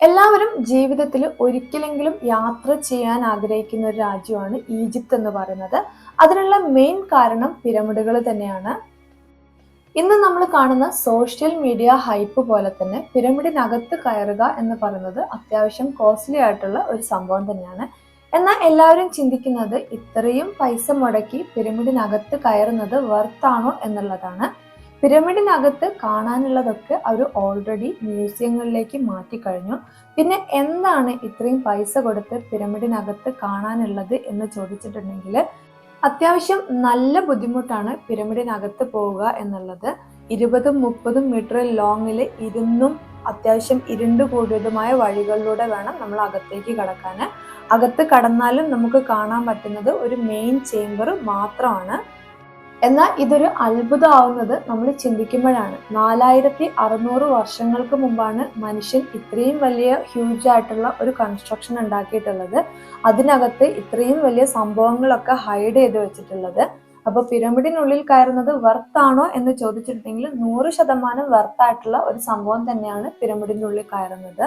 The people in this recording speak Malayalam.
എല്ലാവരും ജീവിതത്തിൽ ഒരിക്കലെങ്കിലും യാത്ര ചെയ്യാൻ ആഗ്രഹിക്കുന്ന ഒരു രാജ്യമാണ് ഈജിപ്ത് എന്ന് പറയുന്നത്. അതിനുള്ള മെയിൻ കാരണം പിരമിഡുകൾ തന്നെയാണ്. ഇന്ന് നമ്മൾ കാണുന്ന സോഷ്യൽ മീഡിയ ഹൈപ്പ് പോലെ തന്നെ പിരമിഡിനകത്ത് കയറുക എന്ന് പറയുന്നത് അത്യാവശ്യം കോസ്റ്റ്ലി ആയിട്ടുള്ള ഒരു സംഭവം തന്നെയാണ്. എന്നാൽ എല്ലാവരും ചിന്തിക്കുന്നത് ഇത്രയും പൈസ മുടക്കി പിരമിഡിനകത്ത് കയറുന്നത് വർത്താണോ എന്നുള്ളതാണ്. പിരമിഡിനകത്ത് കാണാനുള്ളതൊക്കെ അവർ ഓൾറെഡി മ്യൂസിയങ്ങളിലേക്ക് മാറ്റി കഴിഞ്ഞു പിന്നെ എന്താണ് ഇത്രയും പൈസ കൊടുത്ത് പിരമിഡിനകത്ത് കാണാനുള്ളത് എന്ന് ചോദിച്ചിട്ടുണ്ടെങ്കിൽ അത്യാവശ്യം നല്ല ബുദ്ധിമുട്ടാണ് പിരമിഡിനകത്ത് പോവുക എന്നുള്ളത്. ഇരുപതും മുപ്പതും മീറ്റർ ലോങ്ങിൽ ഇരുന്നും അത്യാവശ്യം ഇരുണ്ട് കൂടിയതുമായ വഴികളിലൂടെ വേണം നമ്മൾ അകത്തേക്ക് കടക്കാൻ അകത്ത് കടന്നാലും നമുക്ക് കാണാൻ പറ്റുന്നത് ഒരു മെയിൻ ചേംബർ മാത്രമാണ്. എന്നാൽ ഇതൊരു അത്ഭുതമാവുന്നത് നമ്മൾ ചിന്തിക്കുമ്പോഴാണ്. നാലായിരത്തി അറുന്നൂറ് വർഷങ്ങൾക്ക് മുമ്പാണ് മനുഷ്യൻ ഇത്രയും വലിയ ഹ്യൂജ് ആയിട്ടുള്ള ഒരു കൺസ്ട്രക്ഷൻ ഉണ്ടാക്കിയിട്ടുള്ളത്. അതിനകത്ത് ഇത്രയും വലിയ സംഭവങ്ങളൊക്കെ ഹൈഡ് ചെയ്ത് വെച്ചിട്ടുള്ളത്. അപ്പോൾ പിരമിഡിനുള്ളിൽ കയറുന്നത് വർത്താണോ എന്ന് ചോദിച്ചിട്ടുണ്ടെങ്കിൽ നൂറ് ശതമാനം വർത്തായിട്ടുള്ള ഒരു സംഭവം തന്നെയാണ് പിരമിഡിനുള്ളിൽ കയറുന്നത്.